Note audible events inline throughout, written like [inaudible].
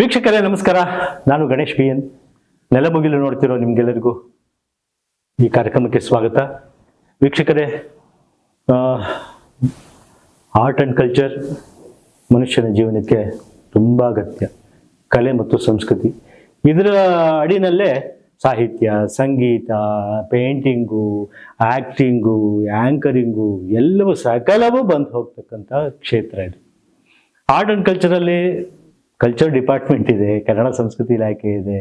ವೀಕ್ಷಕರೇ, ನಮಸ್ಕಾರ. ನಾನು ಗಣೇಶ್ ಬಿ ಎನ್. ನೆಲಮುಗಿಲು ನೋಡ್ತಿರೋ ನಿಮ್ಗೆಲ್ಲರಿಗೂ ಈ ಕಾರ್ಯಕ್ರಮಕ್ಕೆ ಸ್ವಾಗತ. ವೀಕ್ಷಕರೇ ಆರ್ಟ್ ಆ್ಯಂಡ್ ಕಲ್ಚರ್ ಮನುಷ್ಯನ ಜೀವನಕ್ಕೆ ತುಂಬ ಅಗತ್ಯ. ಕಲೆ ಮತ್ತು ಸಂಸ್ಕೃತಿ. ಇದರ ಅಡಿನಲ್ಲೇ ಸಾಹಿತ್ಯ, ಸಂಗೀತ ಪೇಂಟಿಂಗು ಆ್ಯಕ್ಟಿಂಗು ಆ್ಯಂಕರಿಂಗು ಎಲ್ಲವೂ ಸಕಲವೂ ಬಂದು ಹೋಗ್ತಕ್ಕಂಥ ಕ್ಷೇತ್ರ ಇದು. ಆರ್ಟ್ ಆ್ಯಂಡ್ ಕಲ್ಚರಲ್ಲಿ ಕಲ್ಚರ್ ಡಿಪಾರ್ಟ್ಮೆಂಟ್ ಇದೆ ಕನ್ನಡ ಸಂಸ್ಕೃತಿ ಇಲಾಖೆ ಇದೆ.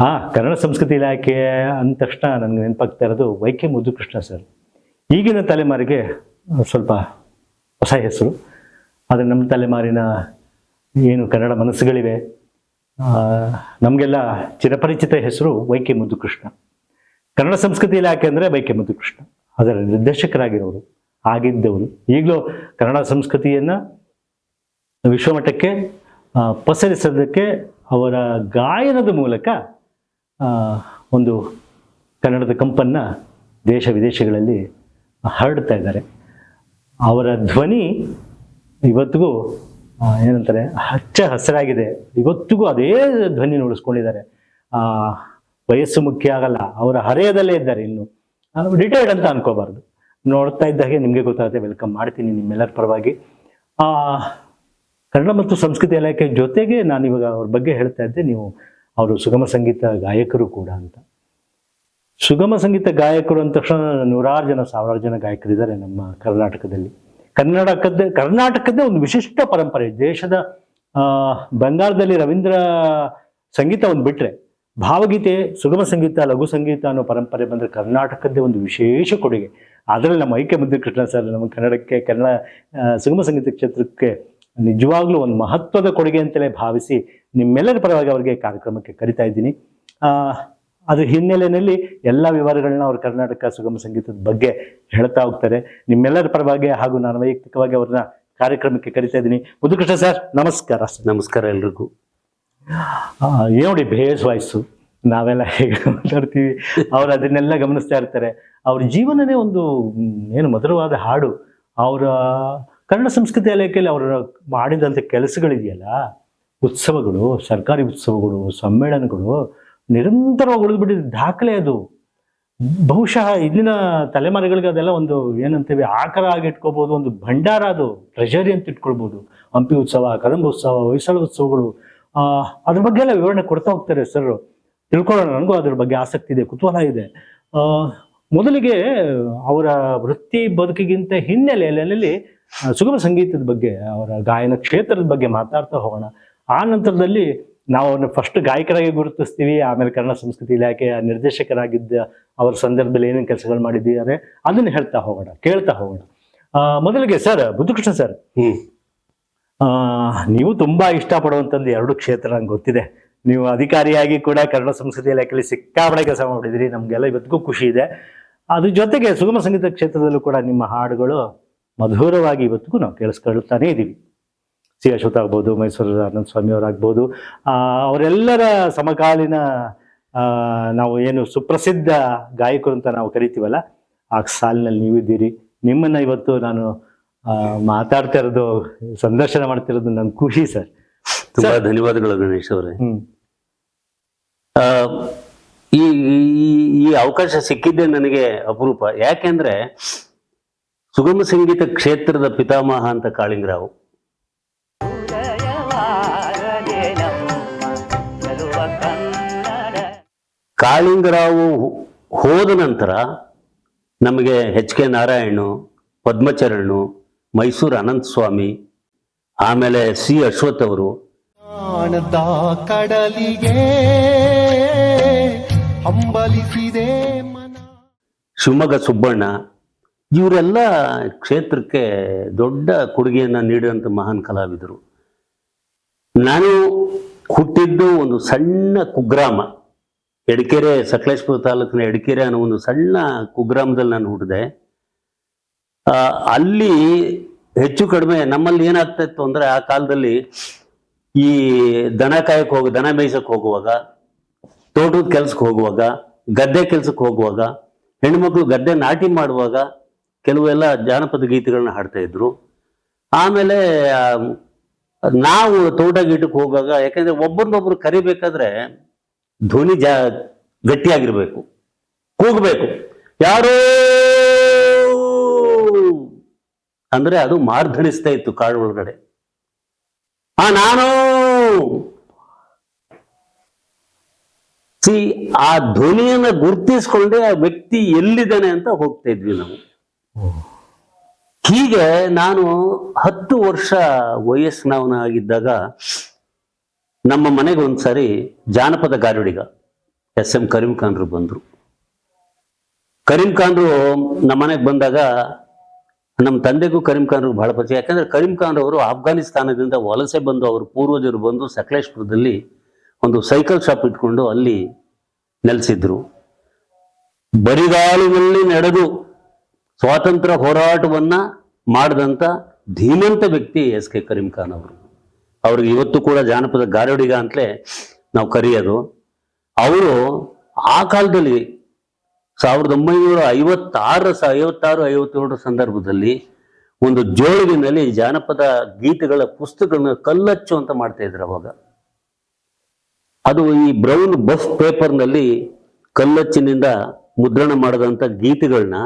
ಆ ಕನ್ನಡ ಸಂಸ್ಕೃತಿ ಇಲಾಖೆ ಅಂದ ತಕ್ಷಣ ನನಗೆ ನೆನಪಾಗ್ತಾ ಇರೋದು ವೈ ಕೆ ಮುದ್ದುಕೃಷ್ಣ ಸರ್. ಈಗಿನ ತಲೆಮಾರಿಗೆ ಸ್ವಲ್ಪ ಹೊಸ ಹೆಸರು. ಆದರೆ ನಮ್ಮ ತಲೆಮಾರಿನ ಏನು ಕನ್ನಡ ಮನಸ್ಸುಗಳಿವೆ ನಮಗೆಲ್ಲ ಚಿರಪರಿಚಿತ ಹೆಸರು ವೈ ಕೆ ಮುದ್ದುಕೃಷ್ಣ. ಕನ್ನಡ ಸಂಸ್ಕೃತಿ ಇಲಾಖೆ ಅಂದರೆ ವೈ ಕೆ ಮುದ್ದುಕೃಷ್ಣ. ಅದರ ನಿರ್ದೇಶಕರಾಗಿರೋರು, ಆಗಿದ್ದವರು. ಈಗಲೂ ಕನ್ನಡ ಸಂಸ್ಕೃತಿಯನ್ನು ವಿಶ್ವಮಟ್ಟಕ್ಕೆ ಪಸರಿಸೋದಕ್ಕೆ ಅವರ ಗಾಯನದ ಮೂಲಕ ಒಂದು ಕನ್ನಡದ ಕಂಪನ್ನು ದೇಶ ವಿದೇಶಗಳಲ್ಲಿ ಹರಡ್ತಾ ಇದ್ದಾರೆ. ಅವರ ಧ್ವನಿ ಇವತ್ತಿಗೂ ಏನಂತಾರೆ ಹಚ್ಚ ಹಸಿರಾಗಿದೆ. ಇವತ್ತಿಗೂ ಅದೇ ಧ್ವನಿ ನುಡಿಸ್ಕೊಂಡಿದ್ದಾರೆ ಆ, ವಯಸ್ಸು ಮುಖ್ಯ ಆಗಲ್ಲ ಅವರ ಹರೆಯದಲ್ಲೇ ಇದ್ದಾರೆ ಇನ್ನು. ರಿಟೈರ್ಡ್ ಅಂತ ಅನ್ಕೋಬಾರ್ದು. ನೋಡ್ತಾ ಇದ್ದಾಗೆ ನಿಮಗೆ ಗೊತ್ತಾಗುತ್ತೆ ವೆಲ್ಕಮ್ ಮಾಡ್ತೀನಿ ನಿಮ್ಮೆಲ್ಲರ ಪರವಾಗಿ. ಕನ್ನಡ ಮತ್ತು ಸಂಸ್ಕೃತಿ ಇಲಾಖೆ ಜೊತೆಗೆ ನಾನು ಇವಾಗ ಅವ್ರ ಬಗ್ಗೆ ಹೇಳ್ತಾ ಇದ್ದೆ, ನೀವು ಅವರು ಸುಗಮ ಸಂಗೀತ ಗಾಯಕರು ಕೂಡ ಅಂತ. ಸುಗಮ ಸಂಗೀತ ಗಾಯಕರು ಅಂದ ತಕ್ಷಣ ನೂರಾರು ಜನ, ಸಾವಿರಾರು ಜನ ಗಾಯಕರಿದ್ದಾರೆ ನಮ್ಮ ಕರ್ನಾಟಕದಲ್ಲಿ. ಕನ್ನಡಕದ್ದೇ, ಕರ್ನಾಟಕದ್ದೇ ಒಂದು ವಿಶಿಷ್ಟ ಪರಂಪರೆ. ದೇಶದ ಬಂಗಾಳದಲ್ಲಿ ರವೀಂದ್ರ ಸಂಗೀತ ಒಂದು ಬಿಟ್ರೆ ಭಾವಗೀತೆ, ಸುಗಮ ಸಂಗೀತ, ಲಘು ಸಂಗೀತ ಅನ್ನೋ ಪರಂಪರೆ ಬಂದರೆ ಕರ್ನಾಟಕದ್ದೇ ಒಂದು ವಿಶೇಷ ಕೊಡುಗೆ. ಅದರಲ್ಲಿ ನಮ್ಮ ಐಕ್ಯ ಮುದ್ದುಕೃಷ್ಣ ಸರ್ ನಮ್ಮ ಕನ್ನಡಕ್ಕೆ, ಕನ್ನಡ ಸುಗಮ ಸಂಗೀತ ಕ್ಷೇತ್ರಕ್ಕೆ ನಿಜವಾಗ್ಲೂ ಒಂದು ಮಹತ್ವದ ಕೊಡುಗೆ ಅಂತಲೇ ಭಾವಿಸಿ ನಿಮ್ಮೆಲ್ಲರ ಪರವಾಗಿ ಅವರಿಗೆ ಕಾರ್ಯಕ್ರಮಕ್ಕೆ ಕರಿತಾ ಇದ್ದೀನಿ. ಆ, ಅದ್ರ ಹಿನ್ನೆಲೆಯಲ್ಲಿ ಎಲ್ಲ ವಿವರಗಳನ್ನ ಅವರು ಕರ್ನಾಟಕ ಸುಗಮ ಸಂಗೀತದ ಬಗ್ಗೆ ಹೇಳ್ತಾ ಹೋಗ್ತಾರೆ. ನಿಮ್ಮೆಲ್ಲರ ಪರವಾಗಿ ಹಾಗೂ ನಾನು ವೈಯಕ್ತಿಕವಾಗಿ ಅವ್ರನ್ನ ಕಾರ್ಯಕ್ರಮಕ್ಕೆ ಕರಿತಾ ಇದ್ದೀನಿ. ಮುದುಕೃಷ್ಣ ಸರ್ ನಮಸ್ಕಾರ ನಮಸ್ಕಾರ ಎಲ್ರಿಗೂ. ನೋಡಿ ಬೇಸ್ ವಾಯ್ಸು. ನಾವೆಲ್ಲ ಹೇಗೆ ಮಾತಾಡ್ತೀವಿ? ಅವ್ರು ಅದನ್ನೆಲ್ಲ ಗಮನಿಸ್ತಾ ಇರ್ತಾರೆ. ಅವ್ರ ಜೀವನನೇ ಒಂದು ಏನು ಮಧುರವಾದ ಹಾಡು. ಅವರ ಕನ್ನಡ ಸಂಸ್ಕೃತಿ ಇಲಾಖೆಯಲ್ಲಿ ಅವರು ಮಾಡಿದಂಥ ಕೆಲಸಗಳಿದೆಯಲ್ಲ? ಉತ್ಸವಗಳು, ಸರ್ಕಾರಿ ಉತ್ಸವಗಳು, ಸಮ್ಮೇಳನಗಳು, ನಿರಂತರವಾಗಿ ಉಳಿದ್ಬಿಟ್ಟಿದೆ. ದಾಖಲೆ ಅದು. ಬಹುಶಃ ಇಲ್ಲಿನ ತಲೆಮಾರುಗಳಿಗೆ ಅದೆಲ್ಲ ಒಂದು ಏನಂತೀವಿ, ಆಕರ ಆಗಿ ಇಟ್ಕೋಬಹುದು ಒಂದು ಭಂಡಾರ ಅದು ಟ್ರೆಜರಿ ಅಂತ ಇಟ್ಕೊಳ್ಬೋದು. ಹಂಪಿ ಉತ್ಸವ, ಕದಂಬ ಉತ್ಸವ, ಹೊಯ್ಸಳ ಉತ್ಸವಗಳು. ಅದ್ರ ಬಗ್ಗೆ ಎಲ್ಲ ವಿವರಣೆ ಕೊಡ್ತಾ ಹೋಗ್ತಾರೆ ಸರ್. ತಿಳ್ಕೊಳ್ಳೋಣ, ನನಗೂ ಅದ್ರ ಬಗ್ಗೆ ಆಸಕ್ತಿ ಇದೆ, ಕುತೂಹಲ ಇದೆ. ಮೊದಲಿಗೆ ಅವರ ವೃತ್ತಿ ಬದುಕಿಗಿಂತ ಹಿನ್ನೆಲೆಯಲ್ಲಿ ಸುಗಮ ಸಂಗೀತದ ಬಗ್ಗೆ ಅವರ ಗಾಯನ ಕ್ಷೇತ್ರದ ಬಗ್ಗೆ ಮಾತಾಡ್ತಾ ಹೋಗೋಣ. ಆ ನಂತರದಲ್ಲಿ ನಾವು ಅವ್ರನ್ನ ಫಸ್ಟ್ ಗಾಯಕರಾಗಿ ಗುರುತಿಸ್ತೀವಿ. ಆಮೇಲೆ ಕನ್ನಡ ಸಂಸ್ಕೃತಿ ಇಲಾಖೆಯ ನಿರ್ದೇಶಕರಾಗಿದ್ದ ಅವರ ಸಂದರ್ಭದಲ್ಲಿ ಏನೇನು ಕೆಲಸಗಳು ಮಾಡಿದ್ದಾರೆ ಅದನ್ನು ಹೇಳ್ತಾ ಹೋಗೋಣ ಕೇಳ್ತಾ ಹೋಗೋಣ. ಮೊದಲಿಗೆ ಸರ್ ಬುದ್ಧಕೃಷ್ಣ ಸರ್. ನೀವು ತುಂಬಾ ಇಷ್ಟಪಡುವಂಥದ್ದು ಎರಡು ಕ್ಷೇತ್ರ ನಂಗೆ ಗೊತ್ತಿದೆ. ನೀವು ಅಧಿಕಾರಿಯಾಗಿ ಕೂಡ ಕನ್ನಡ ಸಂಸ್ಕೃತಿ ಇಲಾಖೆಯಲ್ಲಿ ಸಿಕ್ಕಾಪಡೆ ಕೆಲಸ ಮಾಡಿದಿರಿ. ನಮಗೆಲ್ಲ ಇವತ್ತಿಗೂ ಖುಷಿ ಇದೆ. ಅದ್ರ ಜೊತೆಗೆ ಸುಗಮ ಸಂಗೀತ ಕ್ಷೇತ್ರದಲ್ಲೂ ಕೂಡ ನಿಮ್ಮ ಹಾಡುಗಳು ಮಧುರವಾಗಿ ಇವತ್ತಿಗೂ ನಾವು ಕೇಳಿಸ್ಕೊಳ್ತಾನೇ ಇದ್ದೀವಿ ಸಿ ಅಶ್ವಥ್ ಆಗ್ಬೋದು ಮೈಸೂರು ಆನಂದ ಸ್ವಾಮಿ ಅವರಾಗ್ಬೋದು ಆ, ಅವರೆಲ್ಲರ ಸಮಕಾಲೀನ ನಾವು ಏನು ಸುಪ್ರಸಿದ್ಧ ಗಾಯಕರು ಅಂತ ನಾವು ಕರಿತೀವಲ್ಲ ಆ ಸಾಲಿನಲ್ಲಿ ನೀವಿದ್ದೀರಿ. ನಿಮ್ಮನ್ನ ಇವತ್ತು ನಾನು ಮಾತಾಡ್ತಾ ಇರೋದು ಸಂದರ್ಶನ ಮಾಡ್ತಿರೋದು ನನ್ ಖುಷಿ ಸರ್. ತುಂಬಾ ಧನ್ಯವಾದಗಳು ಗಣೇಶ್ ಅವರೇ. ಹ್ಮ್. ಆ, ಈ ಈ- ಈ ಅವಕಾಶ ಸಿಕ್ಕಿದ್ದೆ ನನಗೆ ಅಪರೂಪ. ಯಾಕೆಂದ್ರೆ ಸುಗಮ ಸಂಗೀತ ಕ್ಷೇತ್ರದ ಪಿತಾಮಹ ಅಂತ ಕಾಳಿಂಗರಾವ್. ಕಾಳಿಂಗರಾವು ಹೋದ ನಂತರ ನಮಗೆ ಎಚ್ ಕೆ ನಾರಾಯಣು ಪದ್ಮಚರಣು ಮೈಸೂರು ಅನಂತ ಸ್ವಾಮಿ ಆಮೇಲೆ ಸಿ ಅಶ್ವಥ್ ಅವರು. ಕಡಲಿಗೆ ಹಂಬಲಿಸಿದೆ ಶಿವಮೊಗ್ಗ ಸುಬ್ಬಣ್ಣ ಇವರೆಲ್ಲ ಕ್ಷೇತ್ರಕ್ಕೆ ದೊಡ್ಡ ಕೊಡುಗೆಯನ್ನು ನೀಡಿದಂಥ ಮಹಾನ್ ಕಲಾವಿದರು. ನಾನು ಹುಟ್ಟಿದ್ದು ಒಂದು ಸಣ್ಣ ಕುಗ್ರಾಮ. ಎಡಕೆರೆ, ಸಕಲೇಶ್ಪುರ ತಾಲೂಕಿನ ಎಡಕೆರೆ ಅನ್ನೋ ಒಂದು ಸಣ್ಣ ಕುಗ್ರಾಮದಲ್ಲಿ ನಾನು ಹುಟ್ಟಿದೆ. ಅಲ್ಲಿ ಹೆಚ್ಚು ಕಡಿಮೆ ನಮ್ಮಲ್ಲಿ ಏನಾಗ್ತಾ ಇತ್ತು ಅಂದ್ರೆ ಆ ಕಾಲದಲ್ಲಿ ಈ ದನ ಕಾಯಕ್ಕೆ ಹೋಗಿ, ದನ ಮೇಯ್ಸಕ್ಕೆ ಹೋಗುವಾಗ, ತೋಟದ ಕೆಲ್ಸಕ್ಕೆ ಹೋಗುವಾಗ, ಗದ್ದೆ ಕೆಲ್ಸಕ್ಕೆ ಹೋಗುವಾಗ ಹೆಣ್ಮಕ್ಳು ಗದ್ದೆ ನಾಟಿ ಮಾಡುವಾಗ ಕೆಲವೆಲ್ಲ ಜಾನಪದ ಗೀತೆಗಳನ್ನ ಹಾಡ್ತಾ ಇದ್ರು. ಆಮೇಲೆ ನಾವು ತೋಟ ಗೀಟಕ್ಕೆ ಹೋಗುವಾಗ, ಯಾಕಂದ್ರೆ ಒಬ್ಬರನ್ನೊಬ್ರು ಕರಿಬೇಕಾದ್ರೆ ಧ್ವನಿ ಜಾ, ಗಟ್ಟಿಯಾಗಿರ್ಬೇಕು. ಕೂಗಬೇಕು. ಯಾರೋ ಅಂದ್ರೆ ಅದು ಮಾರ್ಧನಿಸ್ತಾ ಇತ್ತು ಕಾಡು ಒಳಗಡೆ. ಆ, ನಾನು ಸಿ, ಆ ಧ್ವನಿಯನ್ನ ಗುರ್ತಿಸ್ಕೊಂಡೆ ಆ ವ್ಯಕ್ತಿ ಎಲ್ಲಿದ್ದಾನೆ ಅಂತ ಹೋಗ್ತಾ ಇದ್ವಿ ನಾವು. ಹೀಗೆ ನಾನು ಹತ್ತು ವರ್ಷ ವಯಸ್ಸಿನವನಾಗಿದ್ದಾಗ ನಮ್ಮ ಮನೆಗೆ ಒಂದ್ಸರಿ ಜಾನಪದ ಗಾರುಡಿಗ ಎಸ್ ಎಂ ಕರೀಂ ಖಾನ್ರು ಬಂದ್ರು. ಕರೀಂ ನಮ್ಮ ಮನೆಗೆ ಬಂದಾಗ ನಮ್ಮ ತಂದೆಗೂ ಕರೀಂ ಖಾನ್ರು ಬಹಳ ಪರಿಚಯ. ಯಾಕಂದ್ರೆ ಕರೀಂ ಅವರು ಆಫ್ಘಾನಿಸ್ತಾನದಿಂದ ವಲಸೆ ಬಂದು ಅವರು ಪೂರ್ವಜರು ಬಂದು ಸಕಲೇಶ್ಪುರದಲ್ಲಿ ಒಂದು ಸೈಕಲ್ ಶಾಪ್ ಇಟ್ಕೊಂಡು ಅಲ್ಲಿ ನೆಲೆಸಿದ್ರು. ಬರಿಗಾಲಿನಲ್ಲಿ ನಡೆದು ಸ್ವಾತಂತ್ರ್ಯ ಹೋರಾಟವನ್ನ ಮಾಡಿದಂಥ ಧೀಮಂತ ವ್ಯಕ್ತಿ ಎಸ್ ಕೆ ಕರೀಂ ಖಾನ್ ಅವರು. ಅವ್ರಿಗೆ ಇವತ್ತು ಕೂಡ ಜಾನಪದ ಗಾರುಡಿಗ ಅಂತಲೇ ನಾವು ಕರೆಯೋದು. ಅವರು ಆ ಕಾಲದಲ್ಲಿ ಸಾವಿರದ ಒಂಬೈನೂರ ಐವತ್ತಾರ ಐವತ್ತಾರು, ಐವತ್ತೇಳರ ಸಂದರ್ಭದಲ್ಲಿ ಒಂದು ಜೋಳಿನಲ್ಲಿ ಜಾನಪದ ಗೀತೆಗಳ ಪುಸ್ತಕಗಳನ್ನ ಕಲ್ಲಚ್ಚು ಅಂತ ಮಾಡ್ತಾ ಇದ್ರು ಅವಾಗ. ಅದು ಈ ಬ್ರೌನ್ ಬಫ್ ಪೇಪರ್ನಲ್ಲಿ ಕಲ್ಲಚ್ಚಿನಿಂದ ಮುದ್ರಣ ಮಾಡಿದಂಥ ಗೀತೆಗಳನ್ನ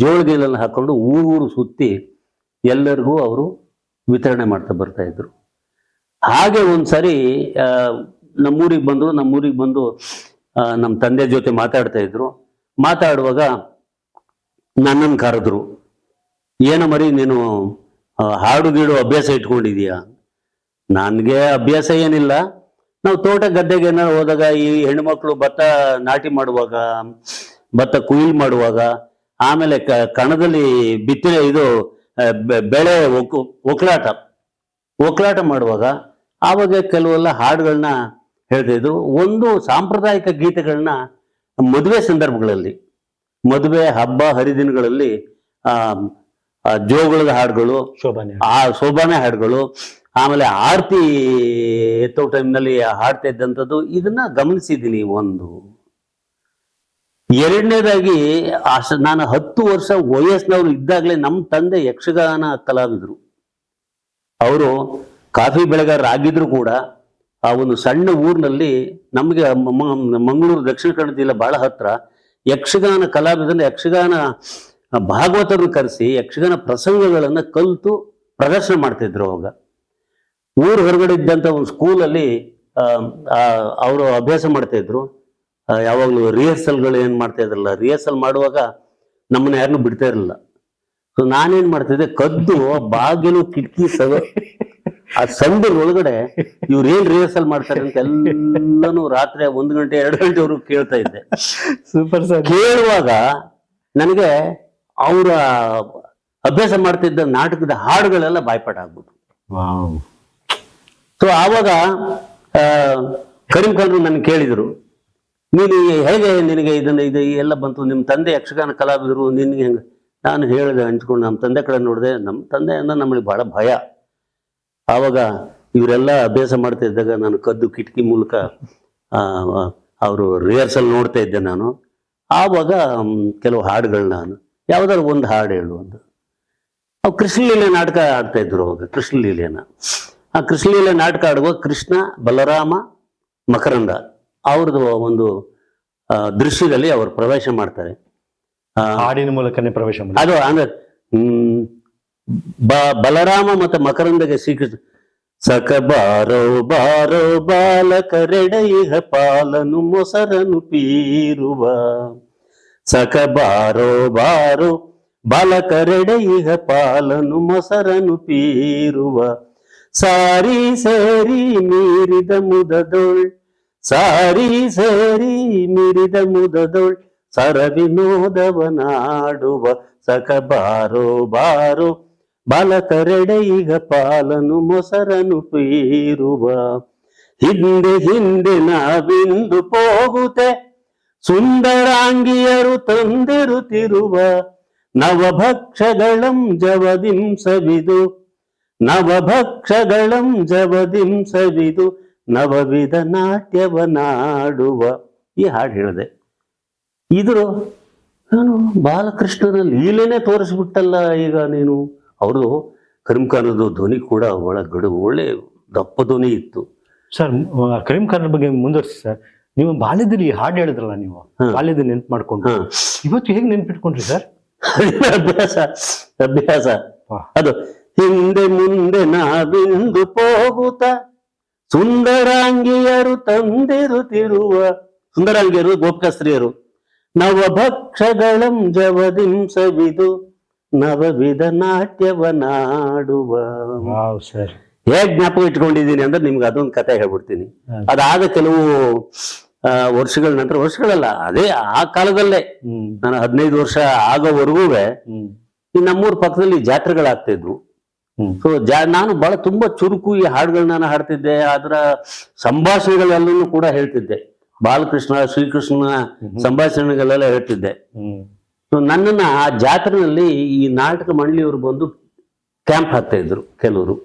ಜೋಳಿಗೆನಲ್ಲಿ ಹಾಕೊಂಡು ಊರೂರು ಸುತ್ತಿ ಎಲ್ಲರಿಗೂ ಅವರು ವಿತರಣೆ ಮಾಡ್ತಾ ಬರ್ತಾ ಇದ್ರು. ಹಾಗೆ ಒಂದ್ಸರಿ ನಮ್ಮೂರಿಗೆ ಬಂದರು, ನಮ್ಮೂರಿಗೆ ಬಂದು ನಮ್ಮ ತಂದೆ ಜೊತೆ ಮಾತಾಡ್ತಾ ಇದ್ರು. ಮಾತಾಡುವಾಗ ನನ್ನನ್ನು ಕರೆದ್ರು. ಏನೋ ಮರಿ, ನೀನು ಹಾಡು ಗೀಡು ಅಭ್ಯಾಸ ಇಟ್ಕೊಂಡಿದೀಯಾ ನನಗೆ ಅಭ್ಯಾಸ ಏನಿಲ್ಲ. ನಾವು ತೋಟ ಗದ್ದೆಗೆ ಏನಾರು ಹೋದಾಗ ಈ ಹೆಣ್ಮಕ್ಳು ಭತ್ತ ನಾಟಿ ಮಾಡುವಾಗ, ಭತ್ತ ಕುಯಿಲ್ ಮಾಡುವಾಗ ಆಮೇಲೆ ಕ- ಕಣದಲ್ಲಿ ಬಿತ್ತನೆ ಇದು ಬೆಳೆ ಒಕ್ ಒಕ್ಲಾಟ. ಒಕ್ಲಾಟ ಮಾಡುವಾಗ ಆವಾಗ ಕೆಲವೆಲ್ಲ ಹಾಡುಗಳನ್ನ ಹೇಳ್ತಿದ್ರು ಒಂದು ಸಾಂಪ್ರದಾಯಿಕ ಗೀತೆಗಳನ್ನ ಮದುವೆ ಸಂದರ್ಭಗಳಲ್ಲಿ ಮದುವೆ ಹಬ್ಬ ಹರಿದಿನಗಳಲ್ಲಿ ಆ ಆ ಜೋಗುಳದ ಹಾಡುಗಳು ಶೋಭಾನೆ ಆ ಶೋಭಾನೆ ಹಾಡುಗಳು ಆಮೇಲೆ ಆರತಿ ಎತ್ತೋ ಟೈಮ್ನಲ್ಲಿ ಹಾಡ್ತಾ ಇದ್ದಂಥದ್ದು ಇದನ್ನ ಗಮನಿಸಿದ್ದೀನಿ ಒಂದು. ಎರಡನೇದಾಗಿ ನಾನು ಹತ್ತು ವರ್ಷ ವಯಸ್ಸಿನವ್ರು ಇದ್ದಾಗಲೇ ನಮ್ಮ ತಂದೆ ಯಕ್ಷಗಾನ ಕಲಾವಿದರು. ಅವರು ಕಾಫಿ ಬೆಳೆಗಾರರಾಗಿದ್ರು ಕೂಡ, ಆ ಒಂದು ಸಣ್ಣ ಊರಿನಲ್ಲಿ ನಮಗೆ ಮಂಗಳೂರು ದಕ್ಷಿಣ ಕನ್ನಡ ಜಿಲ್ಲೆ ಬಹಳ ಹತ್ರ ಯಕ್ಷಗಾನ ಕಲಾವಿದನ ಯಕ್ಷಗಾನ ಭಾಗವತರನ್ನು ಕರೆಸಿ ಯಕ್ಷಗಾನ ಪ್ರಸಂಗಗಳನ್ನು ಕಲಿತು ಪ್ರದರ್ಶನ ಮಾಡ್ತಿದ್ರು ಅವಾಗ. ಊರು ಹೊರಗಡೆ ಇದ್ದಂಥ ಒಂದು ಸ್ಕೂಲಲ್ಲಿ ಅವರು ಅಭ್ಯಾಸ ಮಾಡ್ತಾ ಯಾವಾಗಲೂ ರಿಹರ್ಸಲ್ಗಳು ಏನು ಮಾಡ್ತಾ ಇದ್ರಲ್ಲ ರಿಹರ್ಸಲ್ ಮಾಡುವಾಗ ನಮ್ಮನ್ನ ಯಾರನ್ನೂ ಬಿಡ್ತಾ ಇರಲಿಲ್ಲ. ಸೊ ನಾನೇನ್ ಮಾಡ್ತಿದ್ದೆ ಕದ್ದು ಬಾಗಿಲು ಕಿಟಕಿ ಸದ ಆ ಸಂದರ್ ಒಳಗಡೆ ಇವ್ರು ಏನ್ ರಿಹರ್ಸಲ್ ಮಾಡ್ತಾರೆ ಅಂತ ಎಲ್ಲನೂ ರಾತ್ರಿ ಒಂದು ಗಂಟೆ ಎರಡು ಗಂಟೆವರೆಗೂ ಕೇಳ್ತಾ ಇದ್ದೆ. ಸೂಪರ್ ಸರ್ ಕೇಳುವಾಗ ನನಗೆ ಅವರ ಅಭ್ಯಾಸ ಮಾಡ್ತಿದ್ದ ನಾಟಕದ ಹಾಡುಗಳೆಲ್ಲ ಬಾಯ್ಪಾಟ ಆಗ್ಬಿಟ್ಟು ಸೊ ಆವಾಗ ಆ, ಕರೀಂ ಖಾನ್ರು ನನ್ನ ಕೇಳಿದರು ನೀನು ಹೇಗೆ ನಿನಗೆ ಇದನ್ನು ಇದು ಎಲ್ಲ ಬಂತು ನಿಮ್ಮ ತಂದೆ ಯಕ್ಷಗಾನ ಕಲಾವಿದರು, ನಿನಗೆ ಹೆಂಗೆ? ನಾನು ಹೇಳಿದೆ ಹಂಚ್ಕೊಂಡು ನಮ್ಮ ತಂದೆ ಕಡೆ ನೋಡಿದೆ, ನಮ್ಮ ತಂದೆ ನಮಗೆ ಬಹಳ ಭಯ. ಆವಾಗ ಇವರೆಲ್ಲ ಅಭ್ಯಾಸ ಮಾಡ್ತಾ ಇದ್ದಾಗ ನಾನು ಕದ್ದು ಕಿಟಕಿ ಮೂಲಕ ಅವರು ರಿಹರ್ಸಲ್ ನೋಡ್ತಾ ಇದ್ದೆ ನಾನು. ಆವಾಗ ಕೆಲವು ಹಾಡುಗಳು ನಾನು. ಯಾವುದಾದ್ರು ಒಂದು ಹಾಡು ಹೇಳು ಅಂತ. ಅವು ಕೃಷ್ಣಲೀಲೆ ನಾಟಕ ಆಡ್ತಾ ಇದ್ರು ಅವಾಗ, ಕೃಷ್ಣಲೀಲೆನ. ಆ ಕೃಷ್ಣಲೀಲೆ ನಾಟಕ ಆಡುವಾಗ ಕೃಷ್ಣ, ಬಲರಾಮ, ಮಕರಂದ. ಅವ್ರದ್ದು ಒಂದು ದೃಶ್ಯದಲ್ಲಿ ಅವರು ಪ್ರವೇಶ ಮಾಡ್ತಾರೆ. ಹಾಡಿನ ಮೂಲಕನೇ ಪ್ರವೇಶ ಮಾಡಿ ಅದು ಅಂದ್ರೆ ಬಲರಾಮ ಮತ್ತು ಮಕರಂದಗೆ ಶ್ರೀಕೃಷ್ಣ ಸಕ ಬಾರೋ ಬಾರೋ ಬಾಲಕರೆಡೆಯಿಹ ಪಾಲನು ಮೊಸರನು ಪೀರುವ. ಸಕ ಬಾರೋ ಬಾರೋ ಬಾಲಕರೆಡೆಯಿಹ ಪಾಲನು ಮೊಸರನು ಪೀರುವ. ಸಾರಿ ಸೇರಿ ಮೀರಿದ ಮುದದೊಳ್ ಸಾರಿ ಸರಿ ಮಿಡಿದ ಮುದದೊಳ್ ಸರವಿನೋದವನಾಡುವ ಸಖ ಬಾರೋ ಬಾರೋ ಬಾಲಕರೆಡೆ ಈಗ ಪಾಲನು ಮೊಸರನು ಪೀರುವ. ಹಿಂದೆ ಹಿಂದೆ ನಾವಿಂದು ಹೋಗುತ್ತೆ ಸುಂದರಾಂಗಿಯರು ತಂದಿರುತ್ತಿರುವ ನವಭಕ್ಷಗಳಂ ಜವದಿಂಸವಿದು, ನವಭಕ್ಷಗಳಂ ಜವದಿಂ ಜವದಿಂಸವಿದು ನವವಿಧ ನಾಟ್ಯವನಾಡುವ ಈ ಹಾಡು ಹೇಳಿದೆ. ಇದ್ರು ನಾನು ಬಾಲಕೃಷ್ಣನ ಲೀಲೆನೇ ತೋರಿಸ್ಬಿಟ್ಟಲ್ಲ ಈಗ ನೀನು. ಅವ್ರದ್ದು ಕರಿಮ್ಖಾನದು ಧ್ವನಿ ಕೂಡ ಒಳ ಗಡು ಒಳ್ಳೆ ದಪ್ಪ ಧ್ವನಿ ಇತ್ತು. ಸರ್ ಮ- ಕರೀಂ ಬಗ್ಗೆ ಮುಂದುವರಿಸಿ ಸರ್. ನೀವು ಬಾಲ್ಯದಲ್ಲಿ ಹಾಡು ಹೇಳಿದ್ರಲ್ಲ ನೀವು. ಬಾಲ್ಯದ ನೆನ್ಪು ಮಾಡ್ಕೊಂಡು. ಇವತ್ತು ಹೇಗೆ ನೆನ್ಪಿಟ್ಕೊಂಡ್ರಿ ಸರ್? ಅಭ್ಯಾಸ ಅಭ್ಯಾಸ. ಅದು ಹಿಂದೆ ಮುಂದೆ ನಾವಿಂದು ಹೋಗುತ್ತ ಸುಂದರಾಂಗಿಯರು ತಂದಿರುತ್ತಿರುವ ಸುಂದರಾಂಗಿಯರು ಗೋಪಿಕಸ್ತ್ರೀಯರು ನವಭಕ್ಷಗಳಂ ಜವದಿಂಸವಿದು ನವವಿಧ ನಾಟ್ಯವನಾಡುವ. Wow sir. ಹೇಗ್ ಜ್ಞಾಪಕ ಇಟ್ಕೊಂಡಿದ್ದೀನಿ ಅಂದ್ರೆ ನಿಮ್ಗೆ ಅದೊಂದು ಕತೆ ಹೇಳ್ಬಿಡ್ತೀನಿ. ಅದಾದ ಕೆಲವು ವರ್ಷಗಳ ನಂತರ ವರ್ಷಗಳಲ್ಲ ಅದೇ ಆ ಕಾಲದಲ್ಲೇ. ನಾನು ಹದಿನೈದು ವರ್ಷ ಆಗೋವರೆಗೂ ಈ ನಮ್ಮೂರ ಪಕ್ಕದಲ್ಲಿ ಜಾತ್ರೆಗಳಾಗ್ತಾ ಇದ್ವು. ಹ್ಮ್ ಸೊ ಜಾ ನಾನು ಬಹಳ ತುಂಬಾ ಚುರುಕು ಈ ಹಾಡುಗಳನ್ನ ನಾನು ಹಾಡ್ತಿದ್ದೆ ಅದರ ಸಂಭಾಷಣೆಗಳೆಲ್ಲೂ ಕೂಡ ಹೇಳ್ತಿದ್ದೆ. ಬಾಲಕೃಷ್ಣ ಶ್ರೀಕೃಷ್ಣನ ಸಂಭಾಷಣೆಗಳೆಲ್ಲ ಹೇಳ್ತಿದ್ದೆ. ಸೊ ನನ್ನನ್ನ ಆ ಜಾತ್ರೆನಲ್ಲಿ ಈ ನಾಟಕ ಮಂಡಳಿಯವರು ಬಂದು ಕ್ಯಾಂಪ್ ಹಾಕ್ತಾ ಇದ್ರು ಕೆಲವರು.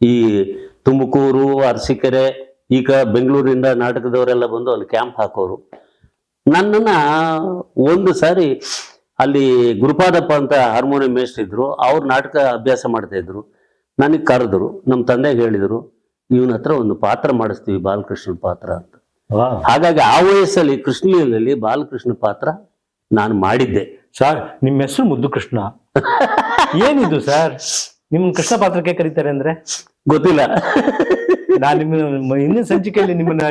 ಈ ತುಮಕೂರು ಅರಸೀಕೆರೆ ಈಗ ಬೆಂಗಳೂರಿಂದ ನಾಟಕದವರೆಲ್ಲ ಬಂದು ಅಲ್ಲಿ ಕ್ಯಾಂಪ್ ಹಾಕೋರು. ನನ್ನನ್ನ ಒಂದು ಸಾರಿ ಅಲ್ಲಿ ಗುರುಪಾದಪ್ಪ ಅಂತ ಹಾರ್ಮೋನಿಯಂ ಮೇಷ್ಟ್ರು ಇದ್ರು ಅವ್ರು ನಾಟಕ ಅಭ್ಯಾಸ ಮಾಡ್ತಾ ಇದ್ರು. ನನಗೆ ಕರೆದ್ರು ನಮ್ಮ ತಂದೆಗೆ ಹೇಳಿದರು ಇವನ ಹತ್ರ ಒಂದು ಪಾತ್ರ ಮಾಡಿಸ್ತೀವಿ ಬಾಲಕೃಷ್ಣನ ಪಾತ್ರ ಅಂತ. ಹಾಗಾಗಿ ಆ ವಯಸ್ಸಲ್ಲಿ ಕೃಷ್ಣಲೀಲೆಯಲ್ಲಿ ಬಾಲಕೃಷ್ಣ ಪಾತ್ರ ನಾನು ಮಾಡಿದ್ದೆ. ಸರ್ ನಿಮ್ಮ ಹೆಸರು ಮುದ್ದು ಕೃಷ್ಣ ಏನಿದು ಸರ್? ನಿಮ್ಮ ಕೃಷ್ಣ ಪಾತ್ರಕ್ಕೆ ಕರೀತಾರೆ ಅಂದ್ರೆ? ಗೊತ್ತಿಲ್ಲ. ನಾನ್ ನಿಮ್ಮ ಹಿಂದಿನ ಸಂಚಿಕೆಯಲ್ಲಿ ನಿಮ್ಮನ್ನ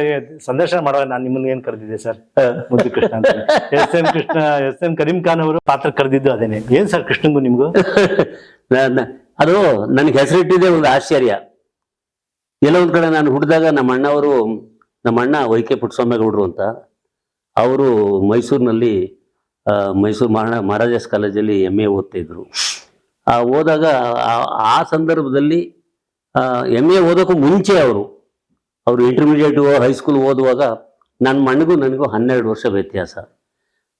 ಸಂದರ್ಶನ ಮಾಡುವ ನಾನು ನಿಮ್ಮನ್ನ ಏನ್ ಕರೆದಿದ್ದೆ ಸರ್? ಮುದ್ದು ಕೃಷ್ಣ ಅಂತ. S M Krishna S M Karim Khan ಅವರು ಪಾತ್ರ ಕರೆದಿದ್ದು ಅದೇನೆ. ಏನ್ ಸರ್ ಕೃಷ್ಣಂಗು ನಿಮ್ಗೂ? ಅದು ನನಗೆ ಹೆಸರಿಟ್ಟಿದೆ ಒಂದು ಆಶ್ಚರ್ಯ. ಎಲ್ಲ ಒಂದ್ ಕಡೆ ನಾನು ಹುಟ್ಟಿದಾಗ ನಮ್ಮ ಅಣ್ಣವರು ನಮ್ಮ ಅಣ್ಣ ವೈ ಕೆ ಪುಟ್ಟಸ್ವಾಮೇಗೌಡರು ಅಂತ ಅವರು ಮೈಸೂರಿನಲ್ಲಿ ಮೈಸೂರು ಮಹಾರಾ ಮಹಾರಾಜಾಸ್ ಕಾಲೇಜಲ್ಲಿ ಎಂ ಎ ಓದ್ತಾ ಇದ್ರು. ಆ ಓದಾಗ ಆ ಸಂದರ್ಭದಲ್ಲಿ ಎಂ ಎ ಓದೋಕ್ಕೂ ಮುಂಚೆ ಅವರು ಅವರು ಇಂಟರ್ಮೀಡಿಯೇಟ್ ಹೈಸ್ಕೂಲ್ ಓದುವಾಗ ನನ್ನ ಮಣ್ಣಿಗೂ ನನಗೂ ಹನ್ನೆರಡು ವರ್ಷ ವ್ಯತ್ಯಾಸ.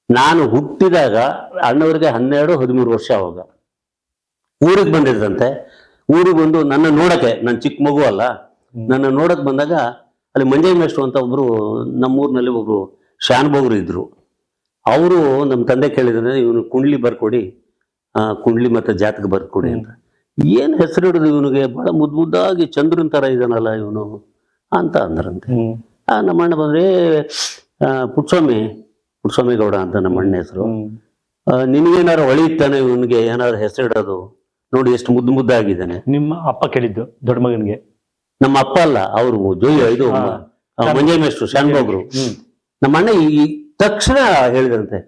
ನಾನು ಹುಟ್ಟಿದಾಗ ಅಣ್ಣವ್ರಿಗೆ ಹನ್ನೆರಡು ಹದಿಮೂರು ವರ್ಷ ಅವಾಗ. ಊರಿಗೆ ಬಂದಿದ್ದಂತೆ. ಊರಿಗೆ ಬಂದು ನನ್ನ ನೋಡಕ್ಕೆ ನನ್ನ ಚಿಕ್ಕ ಮಗು ಅಲ್ಲ ನನ್ನ ನೋಡಕ್ಕೆ ಬಂದಾಗ ಅಲ್ಲಿ ಮಂಜಯ್ ಮೇಷ್ಟ್ರು ಅಂತ ಒಬ್ರು ನಮ್ಮೂರಿನಲ್ಲಿ ಒಬ್ರು ಶಾನ್ಭೋಗ್ರು ಇದ್ರು. ಅವರು ನಮ್ಮ ತಂದೆ ಕೇಳಿದ್ರೆ ಇವನು ಕುಂಡ್ಲಿ ಬರ್ಕೊಡಿ ಆ, ಕುಂಡ್ಲಿ ಮತ್ತು ಜಾತಕ ಬರ್ಕೊಡಿ ಅಂತ. ಏನ್ ಹೆಸರು ಹಿಡಿದು ಇವನಿಗೆ? ಬಹಳ ಮುದ್ದು ಮುದ್ದಾಗಿ ಚಂದ್ರನ್ ತರ ಇದಾನಲ್ಲ ಇವನು. ಅಂತ ಅಂದ್ರಂತೆ. ಆ, ನಮ್ಮ ಅಣ್ಣ ಬಂದ್ರೆ ಪುಟ್ಸ್ವಾಮಿ ಪುಟ್ಸ್ವಾಮಿ ಗೌಡ ಅಂತ ನಮ್ಮ ಅಣ್ಣ ಹೆಸರು ನಿನ್ಗೇನಾರು ಹೊಳೆಯುತ್ತಾನೆ ಇವನಿಗೆ? ಏನಾದ್ರು ಹೆಸರಿಡೋದು ನೋಡಿ ಎಷ್ಟು ಮುದ್ದು ಮುದ್ದಾಗಿದ್ದಾನೆ. ನಿಮ್ಮ ಅಪ್ಪ ಕೇಳಿದ್ದು ದೊಡ್ಡ ಮಗನಿಗೆ. ನಮ್ಮ ಅಪ್ಪ ಅಲ್ಲ ಅವರು ಜೊಯ್ಯ ಇದು. ಮಂಜಯ್ ಮೇಷ್ಟ್ರು ಶಾನ್ಭೋಗ್ರು ನಮ್ಮ ಅಣ್ಣ ಈ ತಕ್ಷಣ ಹೇಳಿದಂತೆ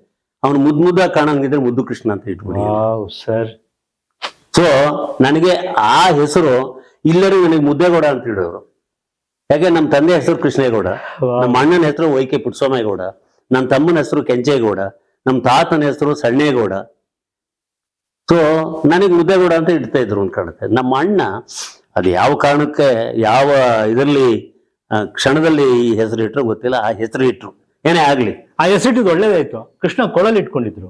ಅವನು ಮುದ್ದು ಮುದ್ದಾಗಿ ಕಾಣಂಗಿದ್ರೆ ಮುದ್ದು ಕೃಷ್ಣ ಅಂತ ಇಟ್ಬಿಡಿ ಸರ್. ಸೊ ನನಗೆ ಆ ಹೆಸರು ಇಲ್ಲರೂ ನನಗೆ ಮುದ್ದೇಗೌಡ ಅಂತ ಹೇಳಿದ್ರು. ಯಾಕೆ ನಮ್ಮ ತಂದೆ ಹೆಸರು ಕೃಷ್ಣೇಗೌಡ ನಮ್ಮ ಅಣ್ಣನ ಹೆಸರು ವೈ ಕೆ ಪುಟ್ಸ್ವಾಮೇಗೌಡ ನನ್ನ ತಮ್ಮನ ಹೆಸರು ಕೆಂಚೇಗೌಡ ನಮ್ಮ ತಾತನ ಹೆಸರು ಸಣ್ಣೇಗೌಡ. ಸೊ ನನಗೆ ಮುದ್ದೇಗೌಡ ಅಂತ ಇಡ್ತಾ ಇದ್ರು ಅಂತ ಕಾಣುತ್ತೆ. ನಮ್ಮ ಅಣ್ಣ ಅದು ಯಾವ ಕಾರಣಕ್ಕೆ ಯಾವ ಇದರಲ್ಲಿ ಕ್ಷಣದಲ್ಲಿ ಈ ಹೆಸರು ಇಟ್ರು ಗೊತ್ತಿಲ್ಲ ಆ ಹೆಸರು ಇಟ್ರು. ಏನೇ ಆಗ್ಲಿ. ಆ ಹೆಸರಿಟ್ಟಿದ್ದು ಒಳ್ಳೇದಾಯ್ತು. ಕೃಷ್ಣ ಕೊಳಲ್ ಇಟ್ಕೊಂಡಿದ್ರು.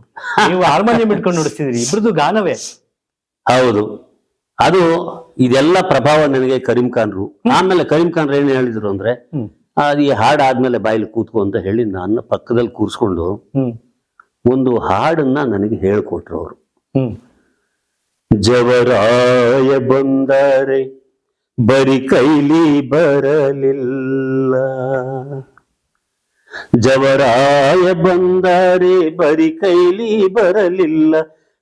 ನೀವು ಹಾರ್ಮೋನಿಯಂ ಇಟ್ಕೊಂಡು ನೋಡಿಸ್ತಿದ್ರಿ ಇಬ್ರದ್ದು ಗಾನವೇ. ಹೌದು. ಅದು ಇದೆಲ್ಲ ಪ್ರಭಾವ ನನಗೆ ಕರೀಂ ಖಾನ್ರು ಆಮೇಲೆ ಕರೀಂ ಖಾನ್ ಏನ್ ಹೇಳಿದ್ರು ಅಂದ್ರೆ ಅದು ಈ ಹಾಡ್ ಆದ್ಮೇಲೆ ಬಾಯಲ್ಲಿ ಕೂತ್ಕೊ ಅಂತ ಹೇಳಿ ನನ್ನ ಪಕ್ಕದಲ್ಲಿ ಕೂರಿಸ್ಕೊಂಡು ಒಂದು ಹಾಡನ್ನ ನನಗೆ ಹೇಳ್ಕೊಟ್ರು ಅವರು. ಜವರಾಯ ಬಂದರೆ ಬರಿ ಕೈಲಿ ಬರಲಿಲ್ಲ. ಜವರಾಯ ಬಂದರೆ ಬರಿ ಕೈಲಿ ಬರಲಿಲ್ಲ.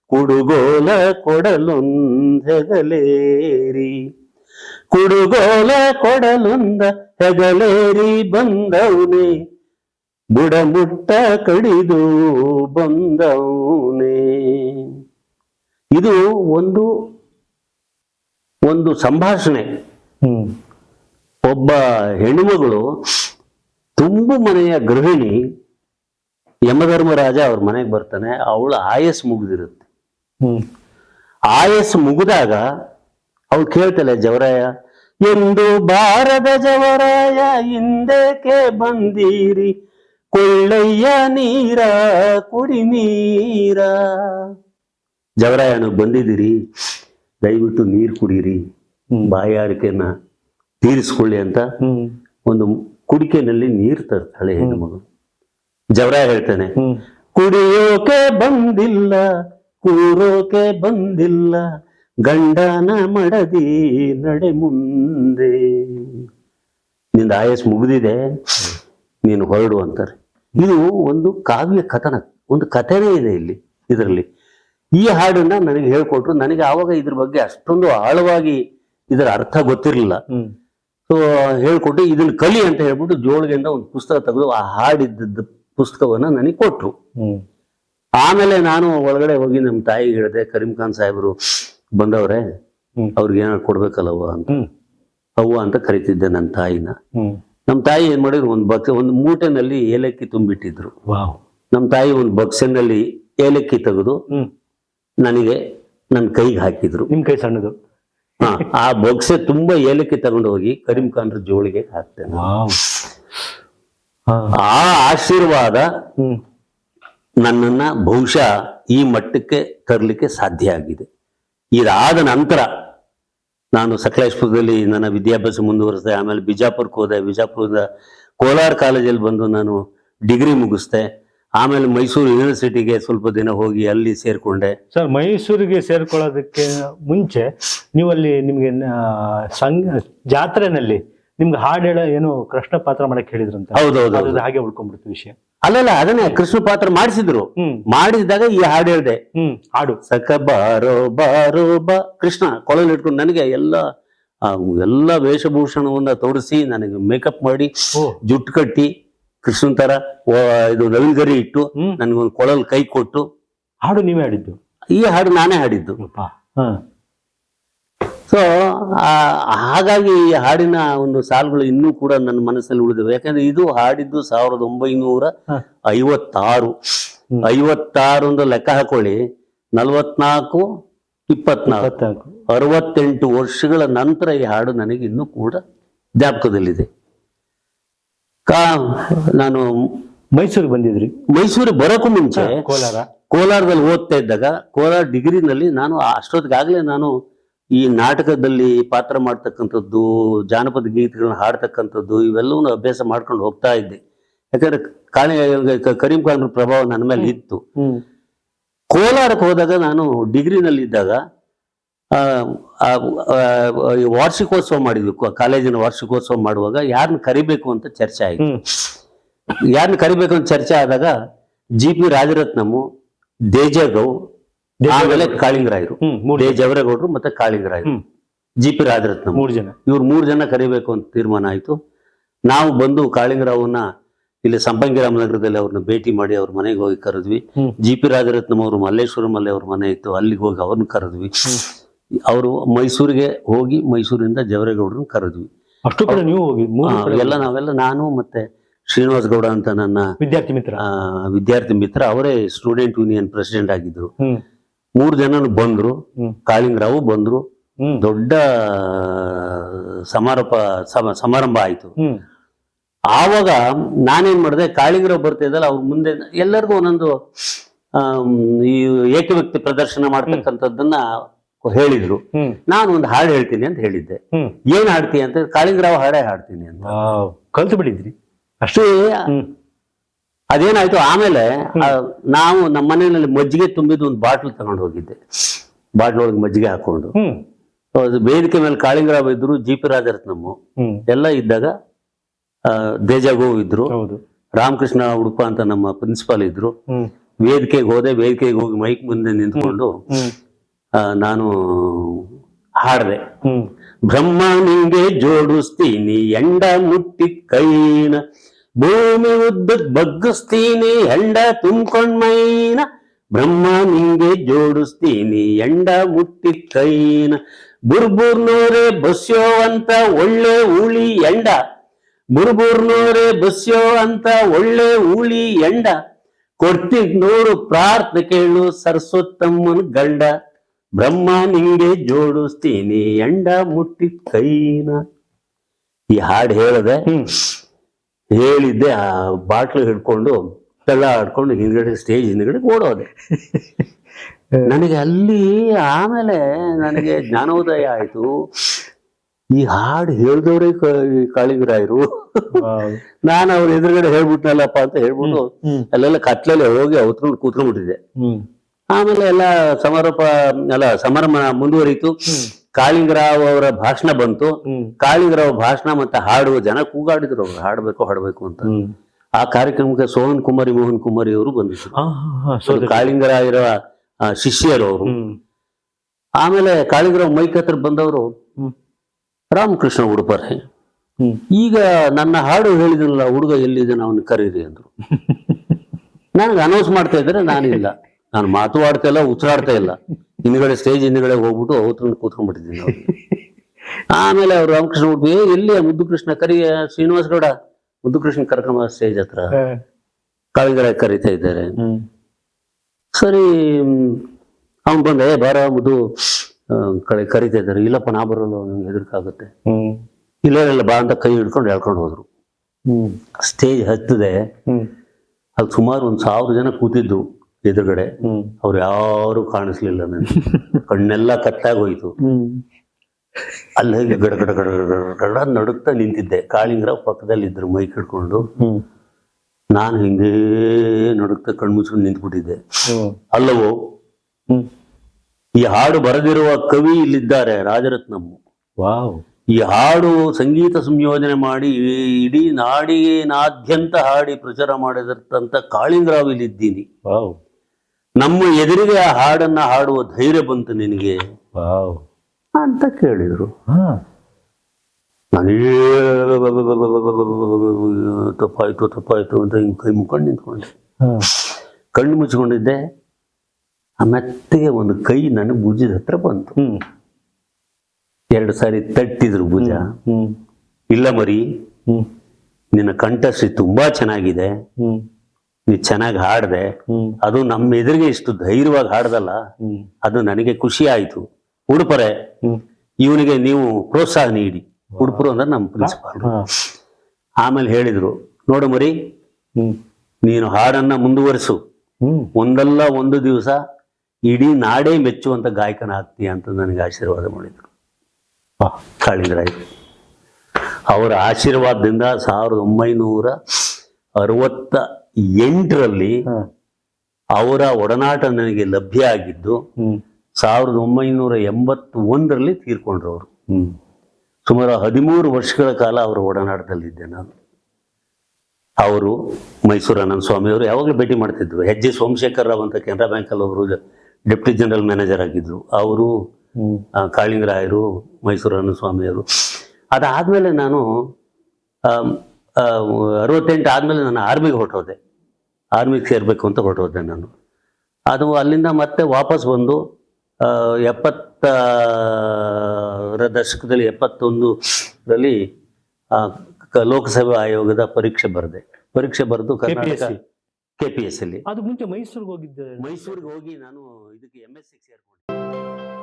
ಕುಡುಗೋಲ ಕೊಡಲೊಂದೆಗಲೇರಿ. ಕುಡುಗೋಲ ಕೊಡಲೊಂದ ಹೆಗಲೇರಿ ಬಂದವನೇ ಬುಡಮುಟ್ಟ ಕಡಿದು ಬಂದವನೇ. ಇದು ಒಂದು ಒಂದು ಸಂಭಾಷಣೆ. ಒಬ್ಬ ಹೆಣ್ಣುಮಗಳು ತುಂಬು ಮನೆಯ ಗೃಹಿಣಿ ಯಮಧರ್ಮರಾಜ ಅವ್ರ ಮನೆಗೆ ಬರ್ತಾನೆ ಅವಳ ಆಯಸ್ ಮುಗಿದಿರುತ್ತೆ. ಆಯಸ್ ಮುಗಿದಾಗ ಅವ್ರು ಕೇಳ್ತಾಳೆ ಜವರಾಯ ಎಂದು ಬಾರದ ಜವರಾಯ ಹಿಂದಕ್ಕೆ ಬಂದೀರಿ. ಕೊಳ್ಳಯ್ಯ ನೀರ ಕುಡಿ ನೀರ. ಜವರಾಯನು ಬಂದಿದ್ದೀರಿ. ದಯವಿಟ್ಟು ನೀರು ಕುಡೀರಿ. ಬಾಯಾರಿಕೆನ ತೀರಿಸ್ಕೊಳ್ಳಿ ಅಂತ ಒಂದು ಕುಡಿಕೆನಲ್ಲಿ ನೀರು ತರ್ತಾಳೆ ಹೆಣ್ಣುಮಗು ಜವರಾಯ ಹೇಳ್ತಾನೆ ಕುಡಿಯೋಕೆ ಬಂದಿಲ್ಲ. ಕೂರೋಕೆ ಬಂದಿಲ್ಲ ಗಂಡನ ಮಡದಿ ನಡೆ ಮುಂದೆ. ನಿಂದ ಆಯಸ್ ಮುಗಿದಿದೆ ನೀನು ಹೊರಡು ಅಂತಾರೆ. ಇದು ಒಂದು ಕಾವ್ಯ ಕಥನ ಒಂದು ಕಥೆನೇ ಇದೆ ಇಲ್ಲಿ ಇದರಲ್ಲಿ. ಈ ಹಾಡನ್ನ ನನಗೆ ಹೇಳ್ಕೊಟ್ರು ನನಗೆ ಆವಾಗ ಇದ್ರ ಬಗ್ಗೆ ಅಷ್ಟೊಂದು ಆಳವಾಗಿ ಇದರ ಅರ್ಥ ಗೊತ್ತಿರಲಿಲ್ಲ. ಸೊ ಹೇಳ್ಕೊಟ್ಟು ಇದನ್ನ ಕಲಿ ಅಂತ ಹೇಳ್ಬಿಟ್ಟು ಜೋಳಿಗೆಯಿಂದ ಒಂದು ಪುಸ್ತಕ ತೆಗೆದು ಆ ಹಾಡಿದ್ದ ಪುಸ್ತಕವನ್ನ ನನಗೆ ಕೊಟ್ರು. ಆಮೇಲೆ ನಾನು ಒಳಗಡೆ ಹೋಗಿ ನಮ್ಮ ತಾಯಿಗೆ ಹೇಳಿದೆ ಕರೀಂ ಖಾನ್ ಸಾಹೇಬರು ಬಂದವ್ರೆ. ಅವ್ರಿಗೆ ಏನಾದ್ರು ಕೊಡ್ಬೇಕಲ್ಲವ್ವ ಅಂತ. ಅವ್ವ ಅಂತ ಕರಿತಿದ್ದೆ ನನ್ನ ತಾಯಿನ. ನಮ್ಮ ತಾಯಿ ಏನ್ ಮಾಡಿದ್ರು ಒಂದು ಬಕ್ ಒಂದು ಮೂಟೆನಲ್ಲಿ ಏಲಕ್ಕಿ ತುಂಬಿಟ್ಟಿದ್ರು. ನಮ್ ನಮ್ಮ ತಾಯಿ ಒಂದು ಬಕ್ಸೆನಲ್ಲಿ ಏಲಕ್ಕಿ ತೆಗೆದು ನನಗೆ ನನ್ನ ಕೈಗೆ ಹಾಕಿದ್ರು. ನಿಮ್ ಕೈ ಸಣ್ಣದು. ಹಾ, ಆ ಬೊಕ್ಸೆ ತುಂಬಾ ಏಲಕ್ಕಿ ತಗೊಂಡು ಹೋಗಿ ಕರೀಂ ಖಾನ್ರ ಜೋಳಿಗೆ ಹಾಕ್ತೇನೆ ಆ ಆಶೀರ್ವಾದ ನನ್ನನ್ನ ಬಹುಶಃ ಈ ಮಟ್ಟಕ್ಕೆ ತರಲಿಕ್ಕೆ ಸಾಧ್ಯ ಆಗಿದೆ. ಇದಾದ ನಂತರ ನಾನು ಸಕಲೇಶ್ಪುರದಲ್ಲಿ ನನ್ನ ವಿದ್ಯಾಭ್ಯಾಸ ಮುಂದುವರಿಸಿದೆ ಆಮೇಲೆ ಬಿಜಾಪುರಕ್ಕೆ ಹೋದೆ. ಬಿಜಾಪುರದ ಕೋಲಾರ ಕಾಲೇಜಲ್ಲಿ ಬಂದು ನಾನು ಡಿಗ್ರಿ ಮುಗಿಸ್ದೆ. ಆಮೇಲೆ ಮೈಸೂರು ಯೂನಿವರ್ಸಿಟಿಗೆ ಸ್ವಲ್ಪ ದಿನ ಹೋಗಿ ಅಲ್ಲಿ ಸೇರಿಕೊಂಡೆ. ಸರ್ ಮೈಸೂರಿಗೆ ಸೇರ್ಕೊಳ್ಳೋದಕ್ಕೆ ಮುಂಚೆ ನೀವು ಅಲ್ಲಿ ನಿಮಗೆ ಸಂಘ ಜಾತ್ರೆನಲ್ಲಿ ನಿಮ್ಗೆ ಹಾಡು ಹೇಳೋ ಏನೋ ಕೃಷ್ಣ ಪಾತ್ರ ಮಾಡಕ್ಕೆ ಹೇಳಿದ್ರಂತ. ಹೌದೌದು ಹಾಗೆ ಉಳ್ಕೊಂಡ್ಬಿಡ್ತು ವಿಷಯ. ಅಲ್ಲಲ್ಲ ಅದನ್ನೇ ಕೃಷ್ಣ ಪಾತ್ರ ಮಾಡಿಸಿದ್ರು. ಮಾಡಿಸಿದಾಗ ಈ ಹಾಡು ಹೇಳ್ದೆ. ಹಾಡು. ಸಕ ಬಾರೋ ಬಾರೋ ಬಾ. ಕೃಷ್ಣ ಕೊಳಲು ಇಟ್ಕೊಂಡು ನನಗೆ ಎಲ್ಲ ಎಲ್ಲ ವೇಷಭೂಷಣವನ್ನ ತೋರಿಸಿ ನನಗೆ ಮೇಕಪ್ ಮಾಡಿ ಜುಟ್ಟು ಕಟ್ಟಿ ಕೃಷ್ಣ ತರ ಇದು ನವಿಲ್ ಗರಿ ಇಟ್ಟು ನನಗೊಂದು ಕೊಳಲ್ ಕೈ ಕೊಟ್ಟು ಹಾಡು ನೀವೇ ಹಾಡಿದ್ದು? ಈ ಹಾಡು ನಾನೇ ಹಾಡಿದ್ದು. ಸೊ ಹಾಗಾಗಿ ಈ ಹಾಡಿನ ಒಂದು ಸಾಲುಗಳು ಇನ್ನೂ ಕೂಡ ನನ್ನ ಮನಸ್ಸಲ್ಲಿ ಉಳಿದಿವೆ. ಯಾಕಂದ್ರೆ ಇದು ಹಾಡಿದ್ದು ಸಾವಿರದ ಒಂಬೈನೂರ. ಐವತ್ತಾರು. ಐವತ್ತಾರು ಒಂದು ಲೆಕ್ಕ ಹಾಕೊಳ್ಳಿ. ನಲವತ್ನಾಲ್ಕು ಇಪ್ಪತ್ನಾಲ್ಕು. ಇಪ್ಪತ್ನಾಲ್ಕು. ಅರವತ್ತೆಂಟು ವರ್ಷಗಳ ನಂತರ ಈ ಹಾಡು ನನಗೆ ಇನ್ನೂ ಕೂಡ ಜ್ಞಾಪಕದಲ್ಲಿದೆ. ಕಾ ನಾನು ಮೈಸೂರಿಗೆ ಬಂದಿದ್ರಿ. ಮೈಸೂರಿಗೆ ಬರೋಕ್ಕೂ ಮುಂಚೆ ಕೋಲಾರ. ಕೋಲಾರದಲ್ಲಿ ಓದ್ತಾ ಇದ್ದಾಗ ಕೋಲಾರ ಡಿಗ್ರಿನಲ್ಲಿ ನಾನು ಅಷ್ಟೊತ್ತಿಗಾಗಲೇ ನಾನು ಈ ನಾಟಕದಲ್ಲಿ ಪಾತ್ರ ಮಾಡ್ತಕ್ಕಂಥದ್ದು ಜಾನಪದ ಗೀತೆಗಳನ್ನ ಹಾಡ್ತಕ್ಕಂಥದ್ದು ಇವೆಲ್ಲವನ್ನೂ ಅಭ್ಯಾಸ ಮಾಡ್ಕೊಂಡು ಹೋಗ್ತಾ ಇದ್ದೆ. ಯಾಕಂದ್ರೆ ಕಾಳಿ ಕ- ಕರೀಂ ಪ್ರಭಾವ ನನ್ನ ಮೇಲೆ ಇತ್ತು. ಕೋಲಾರಕ್ಕೆ ಹೋದಾಗ ನಾನು ಡಿಗ್ರಿನಲ್ಲಿ ಇದ್ದಾಗ ವಾರ್ಷಿಕೋತ್ಸವ ಮಾಡಿದ್ವಿ. ಕಾಲೇಜಿನ ವಾರ್ಷಿಕೋತ್ಸವ ಮಾಡುವಾಗ ಯಾರನ್ನ ಕರಿಬೇಕು ಅಂತ ಚರ್ಚೆ ಆಯ್ತು. ಯಾರನ್ನ ಕರಿಬೇಕು ಅಂತ ಚರ್ಚೆ ಆದಾಗ ಜಿ ಪಿ ರಾಜರತ್ನಮು ದೇಜಗೌ ಆಮೇಲೆ ಕಾಳಿಂಗರಾಯರು. ದೇ ಜವರೇಗೌಡರು ಮತ್ತೆ ಕಾಳಿಂಗರಾಯರು. G P Rajaratna. ಮೂರ್ ಜನ. ಇವ್ರು ಮೂರು ಜನ ಕರಿಬೇಕು ಅಂತ ತೀರ್ಮಾನ ಆಯ್ತು. ನಾವು ಬಂದು ಕಾಳಿಂಗರಾವನ್ನ ಇಲ್ಲಿ ಸಂಪಂಗಿರಾಮ ನಗರದಲ್ಲಿ ಅವ್ರನ್ನ ಭೇಟಿ ಮಾಡಿ ಅವ್ರ ಮನೆಗೆ ಹೋಗಿ ಕರೆದ್ವಿ. ಜಿ ಪಿ ರಾಜರತ್ನಂ ಅವರು ಮಲ್ಲೇಶ್ವರಮಲ್ಲಿ ಅವ್ರ ಮನೆ ಇತ್ತು. ಅಲ್ಲಿಗೆ ಹೋಗಿ ಅವ್ರನ್ನ ಕರೆದ್ವಿ. ಅವರು ಮೈಸೂರಿಗೆ ಹೋಗಿ ಮೈಸೂರಿಂದ ಜವರೇಗೌಡರನ್ನ ಕರೆದ್ವಿ. ಅಷ್ಟು ಕಡೆ ನೀವು ಹೋಗಿ ಎಲ್ಲ ನಾವೆಲ್ಲ ನಾನು ಮತ್ತೆ ಶ್ರೀನಿವಾಸ್ ಗೌಡ ಅಂತ ನನ್ನ ವಿದ್ಯಾರ್ಥಿ ಮಿತ್ರ. ವಿದ್ಯಾರ್ಥಿ ಮಿತ್ರ. ಅವರೇ ಸ್ಟೂಡೆಂಟ್ ಯೂನಿಯನ್ ಪ್ರೆಸಿಡೆಂಟ್ ಆಗಿದ್ರು. ಮೂರು ಜನ ಬಂದ್ರು ಕಾಳಿಂಗ್ರಾವು ಬಂದ್ರು. ದೊಡ್ಡ ಸಮಾರೋಪ ಸಮಾರಂಭ ಆಯ್ತು. ಆವಾಗ ನಾನೇನ್ ಮಾಡಿದೆ ಕಾಳಿಂಗರಾವ್ ಬರ್ತಿದ್ದಲ್ಲ ಅವ್ರ ಮುಂದೆ ಎಲ್ಲರಿಗೂ ಒಂದೊಂದು ಈ ಏಕವ್ಯಕ್ತಿ ಪ್ರದರ್ಶನ ಮಾಡ್ತಕ್ಕಂಥದ್ದನ್ನ ಹೇಳಿದ್ರು. ನಾನು ಒಂದು ಹಾಡು ಹೇಳ್ತೀನಿ ಅಂತ ಹೇಳಿದ್ದೆ. ಏನ್ ಹಾಡ್ತೀನಿ ಅಂತ ಕಾಳಿಂಗರಾವ್ ಹಾಡೇ ಹಾಡ್ತೀನಿ ಅಂತ. ಕಲ್ತು ಬಿಟ್ಟಿದ್ರಿ. ಅಷ್ಟೇ ಅದೇನಾಯ್ತು? ಆಮೇಲೆ ನಾವು ನಮ್ಮ ಮನೆಯಲ್ಲಿ ಮಜ್ಜಿಗೆ ತುಂಬಿದ ಒಂದು ಬಾಟ್ಲು ತಗೊಂಡು ಹೋಗಿದ್ದೆ. ಬಾಟ್ಲ್ ಒಳಗೆ ಮಜ್ಜಿಗೆ ಹಾಕೊಂಡು ವೇದಿಕೆ ಮೇಲೆ ಕಾಳಿಂಗರಾವ್ ಇದ್ರು ಜಿ ಪಿ ರಾಜರತ್ನಮ್ಮ. ಎಲ್ಲ ಇದ್ದಾಗ ದೇಜಗೋ ಇದ್ರು. ರಾಮಕೃಷ್ಣ ಉಡುಪ ಅಂತ ನಮ್ಮ ಪ್ರಿನ್ಸಿಪಾಲ್ ಇದ್ರು. ವೇದಿಕೆಗೆ ಹೋದೆ ವೇದಿಕೆಗೆ ಹೋಗಿ ಮೈಕ್ ಮುಂದೆ ನಿಂತ್ಕೊಂಡು ಆ, ನಾನು ಹಾಡ್ದೆ. ಬ್ರಹ್ಮ ನಿಂಗೆ ಜೋಡಿಸ್ತೀನಿ ಎಂಡ ಮುಟ್ಟಿ ಕೈನ. ಭೂಮಿ ಉದ್ದಕ್ ಬಗ್ಗಿಸ್ತೀನಿ, ಹೆಂಡ ತುಂಬ್ಕೊಂಡ್ ಮೈನ, ಬ್ರಹ್ಮ ನಿಂಗೆ ಜೋಡಿಸ್ತೀನಿ ಎಂಡ ಮುಟ್ಟಿ ಕೈನ. ಬುರ್ಬುರ್ನೋರೆ ಬಸ್ಯೋ ಅಂತ ಒಳ್ಳೆ ಉಳಿ ಎಂಡ ಬುರ್ಬುರ್ನೋರೆ ಬಸ್ಯೋ ಅಂತ ಒಳ್ಳೆ ಉಳಿ ಎಂಡ ಕೊಡ್ತಿದ್ ನೋಡು ಪ್ರಾರ್ಥನೆ ಕೇಳು ಸರಸ್ವತಮ್ಮನ ಗಂಡ. ಬ್ರಹ್ಮ ನಿಂಗೆ ಜೋಡಿಸ್ತೀನಿ ಎಂಡ ಮುಟ್ಟಿ ಕೈನ. ಈ ಹಾಡು ಹೇಳದೆ ಹೇಳಿದ್ದೆ ಆ ಬಾಟ್ಲು ಹಿಡ್ಕೊಂಡು ತಳ್ಳ ಆಡ್ಕೊಂಡು ಹಿಂದ್ಗಡೆ ಸ್ಟೇಜ್ ಹಿಂದ್ಗಡೆ ಓಡೋದೆ. [laughs] ನನಗೆ ಅಲ್ಲಿ ಆಮೇಲೆ ನನಗೆ ಜ್ಞಾನೋದಯ ಆಯ್ತು. ಈ ಹಾಡು ಹೇಳ್ದವ್ರೆ ಕಾಳಿಗರಾಯರು. ನಾನು ಅವ್ರ ಎದುರುಗಡೆ ಹೇಳ್ಬಿಟ್ನಲ್ಲಪ್ಪ ಅಂತ ಹೇಳ್ಬಿಟ್ಟು ಅಲ್ಲೆಲ್ಲ ಕತ್ಲಲ್ಲಿ ಹೋಗಿ ಅವತ್ಕೊಂಡು ಕೂತ್ಕೊಂಡ್ಬಿಟ್ಟಿದ್ದೆ. ಆಮೇಲೆ ಎಲ್ಲ ಸಮಾರೋಪ ಅಲ್ಲ ಸಮಾರಂಭ ಮುಂದುವರಿತು ಕಾಳಿಂಗರಾವ್ ಅವರ ಭಾಷಣ ಬಂತು. ಕಾಳಿಂಗರಾವ್ ಭಾಷಣ ಮತ್ತೆ ಹಾಡುವ ಜನ ಕೂಗಾಡಿದ್ರು ಅವ್ರು ಹಾಡ್ಬೇಕು ಹಾಡ್ಬೇಕು ಅಂತ. ಆ ಕಾರ್ಯಕ್ರಮಕ್ಕೆ ಸೋಹನ್ ಕುಮಾರಿ ಮೋಹನ್ ಕುಮಾರಿ ಅವರು ಬಂದಿದ್ರು. ಕಾಳಿಂಗರಾಯರ ಶಿಷ್ಯರು ಅವರು. ಆಮೇಲೆ ಕಾಳಿಂಗರಾವ್ ಮೈಕ್ ಹತ್ರ ಬಂದವರು ರಾಮಕೃಷ್ಣ ಉಡುಪರೆ. ಈಗ ನನ್ನ ಹಾಡು ಹೇಳಿದನಲ್ಲ ಹುಡುಗ ಎಲ್ಲಿದ್ದಾನೆ ಅವನು ಕರೀರಿ ಅಂದ್ರು. [laughs] ನನಗೆ ಅನೌನ್ಸ್ ಮಾಡ್ತಾ ಇದ್ರೆ ನಾನಿಲ್ಲ. ನಾನು ಮಾತು ಆಡ್ತಾ ಇಲ್ಲ ಉಸಿರಾಡ್ತಾ ಇಲ್ಲ. ಹಿಂದ್ಗಡೆ ಸ್ಟೇಜ್ ಹಿಂದ್ಗಡೆ ಹೋಗ್ಬಿಟ್ಟು ಅವತ್ತು ಕೂತ್ಕೊಂಡ್ಬಿಟ್ಟಿದ್ದೀನಿ. ಆಮೇಲೆ ಅವ್ರು ರಾಮಕೃಷ್ಣ ಹುಟ್ಟು "ಏ, ಎಲ್ಲಿ ಮುದ್ದು ಕೃಷ್ಣ ಕರಿಯ ಶ್ರೀನಿವಾಸ ಗೌಡ ಮುದ್ದು ಕೃಷ್ಣ ಕರ್ಕೊಂಬ ಸ್ಟೇಜ್ ಹತ್ರ ಕಾಳಿಂಗರಾಯ ಕರಿತಾ ಇದ್ದಾರೆ. ಸರಿ ಅವ್ನು ಬಂದ ಏ ಬಾರ ಮುದ್ದು ಕಡೆ ಕರಿತಾ ಇದ್ದಾರೆ. ಇಲ್ಲಪ್ಪ ನಾ ಬರಲ್ಲ ನಂಗೆ ಹೆದರಿಕಾಗುತ್ತೆ. ಇಲ್ಲ ಇಲ್ಲ ಬಾ ಅಂತ ಕೈ ಹಿಡ್ಕೊಂಡು ಹೇಳ್ಕೊಂಡು ಹೋದ್ರು. ಸ್ಟೇಜ್ ಹತ್ತದೆ. ಅಲ್ಲಿ ಸುಮಾರು ಒಂದ್ ಸಾವಿರ ಜನ ಕೂತಿದ್ದು ಎದುರುಗಡೆ ಅವ್ರ ಯಾರು ಕಾಣಿಸ್ಲಿಲ್ಲ ನನಗೆ. [laughs] ಕಣ್ಣೆಲ್ಲ ಕತ್ತಾಗಿ ಹೋಯ್ತು ಅಲ್ಲಿ ಹೋಗಿ ಗಡ ಗಡ ಗಡ ಗಡ ನಡುಕ್ತಾ ನಿಂತಿದ್ದೆ. ಕಾಳಿಂಗರಾವ್ ಪಕ್ಕದಲ್ಲಿ ಇದ್ರು ಮೈ ಹಿಡ್ಕೊಂಡು ಹ್ಮ್. ನಾನು ಹಿಂಗೇ ನಡುಕ್ತಾ ಕಣ್ಮುಚ್ಕೊಂಡು ನಿಂತ್ಬಿಟ್ಟಿದ್ದೆ. ಅಲ್ಲವೋ? ಈ ಹಾಡು ಬರೆದಿರುವ ಕವಿ ಇಲ್ಲಿದ್ದಾರೆ ರಾಜರತ್ನಂ. ವಾವ್. ಈ ಹಾಡು ಸಂಗೀತ ಸಂಯೋಜನೆ ಮಾಡಿ ಇಡೀ ನಾಡಿನಾದ್ಯಂತ ಹಾಡಿ ಪ್ರಚಾರ ಮಾಡಿದಂತ ಕಾಳಿಂಗರಾವ್ ಇಲ್ಲಿದ್ದೀನಿ. ವಾವ್. ನಮ್ಮ ಎದುರಿಗೆ ಆ ಹಾಡನ್ನ ಹಾಡುವ ಧೈರ್ಯ ಬಂತು ನಿನಗೆ? ವಾವ್. ಅಂತ ಕೇಳಿದ್ರು. ನಾನೇ ತಪ್ಪಾಯ್ತು ತಪ್ಪಾಯ್ತು ಅಂತ ಹಿಂಗ್ ಕೈ ಮುಖಂಡು ನಿಂತ್ಕೊಂಡೆ. ಕಣ್ಣು ಮುಚ್ಕೊಂಡಿದ್ದೆ ಆ ಮೆತ್ತಗೆ ಒಂದು ಕೈ ನನ್ನ ಭುಜದ ಹತ್ರ ಬಂತು. ಎರಡು ಸಾರಿ ತಟ್ಟಿದ್ರು ಭುಜ. ಹ್ಮ್ ಇಲ್ಲ ಮರಿ. ನಿನ್ನ ಕಂಠಶ್ರೀ ತುಂಬಾ ಚೆನ್ನಾಗಿದೆ. ನೀ ಚೆನ್ನಾಗಿ ಹಾಡ್ದೆ ಅದು ನಮ್ಮ ಎದುರಿಗೆ ಇಷ್ಟು ಧೈರ್ಯವಾಗಿ ಹಾಡ್ದಲ್ಲ ಅದು ನನಗೆ ಖುಷಿ ಆಯ್ತು. ಉಡುಪರೆ ಇವನಿಗೆ ನೀವು ಪ್ರೋತ್ಸಾಹ ನೀಡಿ. ಉಡುಪರು ಅಂದ್ರೆ ನಮ್ಮ ಪ್ರಿನ್ಸಿಪಾಲ್ ಆಮೇಲೆ ಹೇಳಿದ್ರು ನೋಡು ಮರಿ ನೀನು ಹಾಡನ್ನ ಮುಂದುವರಿಸು. ಒಂದಲ್ಲ ಒಂದು ದಿವಸ ಇಡೀ ನಾಡೇ ಮೆಚ್ಚುವಂತ ಗಾಯಕನ ಆಗ್ತೀಯ ಅಂತ ನನಗೆ ಆಶೀರ್ವಾದ ಮಾಡಿದ್ರು. ವಾಹ್ ಕಾಳಿಂಗರಾಯ್ ಅವರ ಆಶೀರ್ವಾದದಿಂದ ಸಾವಿರದ ಒಂಬೈನೂರ ಅರವತ್ತ ಎಂಟರಲ್ಲಿ ಅವರ ಒಡನಾಟ ನನಗೆ ಲಭ್ಯ ಆಗಿದ್ದು ಸಾವಿರದ ಒಂಬೈನೂರ ಎಂಬತ್ತ ಒಂದರಲ್ಲಿ ತೀರ್ಕೊಂಡ್ರು ಅವರು ಸುಮಾರು ಹದಿಮೂರು ವರ್ಷಗಳ ಕಾಲ ಅವರ ಒಡನಾಟದಲ್ಲಿದ್ದೆ ನಾನು. ಅವರು ಮೈಸೂರು ಅನಂತ ಸ್ವಾಮಿ ಅವರು ಯಾವಾಗಲೂ ಭೇಟಿ ಮಾಡ್ತಿದ್ರು. ಎಚ್ ಜಿ ಸೋಮಶೇಖರ್ ರಾವ್ ಅಂತ ಕೆನರಾ ಬ್ಯಾಂಕಲ್ಲಿ ಅವರು ಡೆಪ್ಟಿ ಜನರಲ್ ಮ್ಯಾನೇಜರ್ ಆಗಿದ್ರು. ಅವರು ಕಾಳಿಂಗರಾಯರು ಮೈಸೂರು ಅನಂತ ಸ್ವಾಮಿಯವರು ಅದಾದಮೇಲೆ ನಾನು ಅರವತ್ತೆಂಟು ಆದಮೇಲೆ ನಾನು ಆರ್ಮಿಗೆ ಹೊರಟೋದೆ. ಆರ್ಮಿಗೆ ಸೇರಬೇಕು ಅಂತ ಹೊರಟೋದೆ ನಾನು. ಅದು ಅಲ್ಲಿಂದ ಮತ್ತೆ ವಾಪಸ್ ಬಂದು ಎಪ್ಪತ್ತರ ದಶಕದಲ್ಲಿ ಎಪ್ಪತ್ತೊಂದರಲ್ಲಿ ಲೋಕಸಭಾ ಆಯೋಗದ ಪರೀಕ್ಷೆ ಬರೆದೆ. ಪರೀಕ್ಷೆ ಬರೆದು ಕರ್ನಾಟಕ. ಕೆ ಪಿ ಎಸ್ ಅಲ್ಲಿ. ಅದು ಮುಂಚೆ ಮೈಸೂರಿಗೆ ಹೋಗಿದ್ದೆ. ಮೈಸೂರಿಗೆ ಹೋಗಿ ನಾನು ಇದಕ್ಕೆ ಎಂ ಎಸ್ ಸಿ ಸೇರ್ಕೊಂಡೆ.